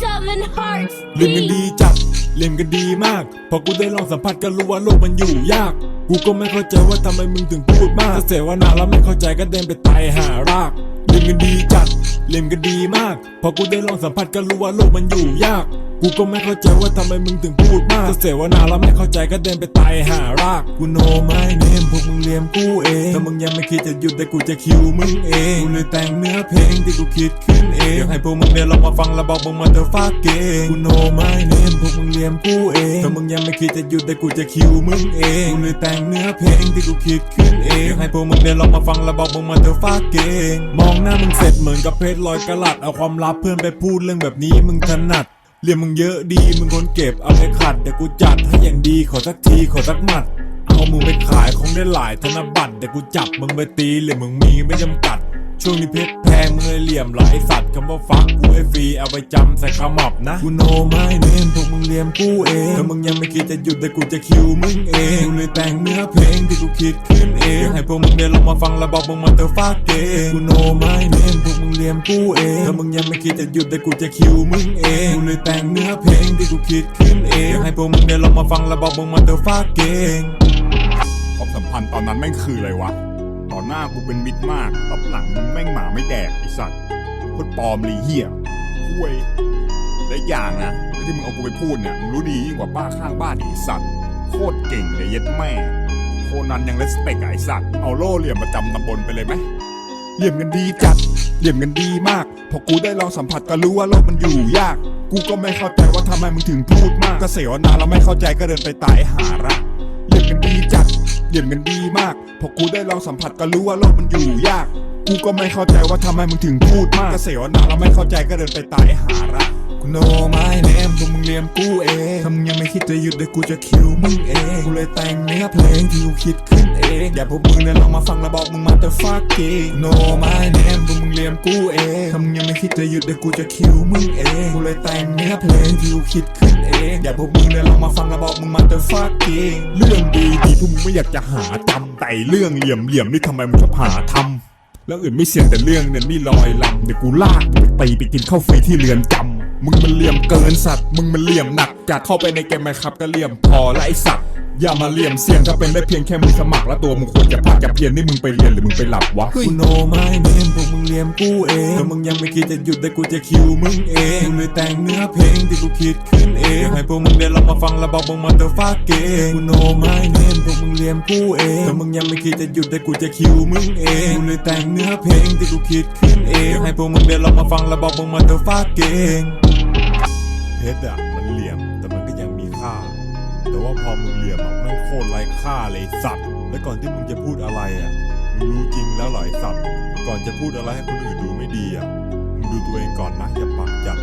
Seven hearts เล่นกันดีจัดเล่นกันดีมาก พอกูได้ลองสัมผัสก็รู้ว่าโลกมันอยู่ยาก กูก็ไม่เข้าใจว่าทำไมมึงถึงพูดมากเสียว่านาแล้วไม่เข้าใจก็เดินไปตายหาราก เล่นกันดีจัด เล่นกันดีมาก พอกูได้ลองสัมผัสก็รู้ว่าโลกมันอยู่ยาก กูก็ไม่เข้าใจว่าทำไมมึงถึงพูดมากถ้าเสวนาแล้วไม่เข้าใจก็เดินไปตายหาราก กูโนไม่เนมพวกมึงเลียมกูเองถ้ามึงยังไม่คิดจะหยุดแต่กูจะคิวมึงเอง กูเลยแต่งเนื้อเพลงที่กูคิดขึ้นเองอยากให้พวกมึงเนี่ยลองมาฟังแล้วบอกมึงมาเธอฟากเกงกูโนไม่เนมพวกมึงเลียมกูเองถ้ามึงยังไม่คิดจะหยุดแต่กูจะคิวมึงเอง กูเลยแต่งเนื้อเพลงที่กูคิดขึ้นเองอยากให้พวกมึงเนี่ยลองมาฟังแล้วบอกมึงมาเธอฟากเกงมองหน้ามึงเสร็จเหมือนกับเพชรลอยกระลัดเอาความลับเพื่อนไปพูดเรื่องแบบนี้มึงถนัด เรียนมึงเยอะดีมึงคนเก็บเอาไปขัดเดี๋ยวกูจัดให้อย่างดีขอสักทีขอสักหมัด เอามึงไปขายคงได้หลายธนบัตรเดี๋ยวกูจับมึงไปตีเลยมมึงมีไม่จำกัด ช่วงนี้เพชรแพงมึงเลยเหลี่ยมหลายสัตว์คำว่าฟักกูให้ฟรีเอาไปจำใส่ขมับนะ กูโนไม่เน้นพวกมึงเลียมกูเองถ้ามึงยังไม่คิดจะหยุดแต่กูจะคิวมึงเองกูเลยแต่งเนื้อเพลงที่กูคิดขึ้นเองอยากให้พวกมึงเดินลองมาฟังแล้วบอกมึงมาเตอฟากเกงกูโนไม่เน้นพวกมึงเลียมกูเองถ้ามึงยังไม่คิดจะหยุดแต่กูจะคิวมึงเองกูเลยแต่งเนื้อเพลงที่กูคิดขึ้นเองอยากให้พวกมึงเดินลองมาฟังแล้วบอกมึงมาเตอฟากเกงความสัมพันธ์ตอนนั้นแม่งคืออะไรวะ ต่อหน้ากูเป็นมิตรมากตอบหลังมึงแม่งหมาไม่แดกไอสัตว์โคตรปลอมเลยเหี้ยคุยและอย่างนะที่มึงเอากูไปพูดเนี่ยมึงรู้ดียิ่งกว่าป้าข้างบ้านอีกไอสัตว์โคตรเก่งเลยเย็ดแม่ โคนันยังเลสเปกไอสัตว์เอาโล่เหลี่ยมประจำตำบลไปเลยไหมเหลี่ยมกันดีจัดเหลี่ยมกันดีมาก พอกูได้ลองสัมผัสก็รู้ว่าโลกมันอยู่ยาก กูก็ไม่เข้าใจว่าทำไมมึงถึงพูดมากก็เสียวนาแล้วไม่เข้าใจก็เดินไปตายหาระ เหลี่ยมกันดีมากพอกูได้ลองสัมผัสก็รู้ว่าโลกมันอยู่ยาก กูก็ไม่เข้าใจว่าทำไมมึงถึงพูดมากกเสียวนาแล้วไม่เข้าใจก็เดินไปตายหาระกูโนไม่เนมพวกมึงเลียมกูเองถ้ามึงยังไม่คิดจะหยุดเดี๋ยวกูจะคิวมึงเองกูเลยแต่งเนื้อเพลงที่กูคิดขึ้นเองอย่าพวกมึงเนี่ยลองมาฟังแล้วบอกมึงมาแต่ฟักเกงโนไม่เนมพวกมึงเลียมกูเองถ้ามึงยังไม่คิดจะหยุดเดี๋ยวกูจะคิวมึงเองกูเลยแต่งเนื้อเพลงที่กูคิดขึ้นเองอย่าพวกมึงเนี่ยลองมาฟังแล้วบอกมึงมาแต่ฟักเกงเรื่องดีดี ไม่อยากจะหาจำแต่เรื่องเหลี่ยมเหลี่ยมนี่ทำไมมึงชอบหาทำแล้วอื่นไม่เสี่ยงแต่เรื่องเนี่ยนี่ลอยลำเดี๋ยวกูลากไปตีไปกินข้าวฟรีที่เรือนจำมึงมันเหลี่ยมเกินสัตว์ มึงมันเหลี่ยมหนักจัดเข้าไปในเกมไหมครับก็เหลี่ยมพอและไอสัตว์ อย่ามาเหลี่ยมเสี่ยงถ้าเป็นได้เพียงแค่มึงสมัครแล้วตัวมึงควรจะพักจะเพียนนี่มึงไปเรียนหรือมึงไปหลับวะกูโนไม่เนมพวกมึงเลียมกูเองถ้ามึงยังไม่คิดจะหยุดแต่กูจะคิวมึงเองกูเลยแต่งเนื้อเพลงที่กูคิดขึ้นเองอยากให้พวกมึงเดินลองมาฟังแล้วบอกมึงมาเตอร์ฟากเกงกูโนไม่เนมพวกมึงเลียมกูเองถ้ามึงยังไม่คิดจะหยุดแต่กูจะคิวมึงเองกูเลยแต่งเนื้อเพลงที่กูคิดขึ้นเองอยากให้พวกมึงเดินลองมาฟังแล้วบอกมึงมาเตอร์ฟากเกงเพชรอะมันเหลี่ยม แต่ว่าพอมึงเหลี่ยมอะแม่งโคตรไร้ค่าเลยสัตว์ และก่อนที่มึงจะพูดอะไรอะมึงรู้จริงแล้วหรอไอ้สัตว์ ก่อนจะพูดอะไรให้คนอื่นดูไม่ดีอะมึงดูตัวเองก่อนนะอย่าปากจัด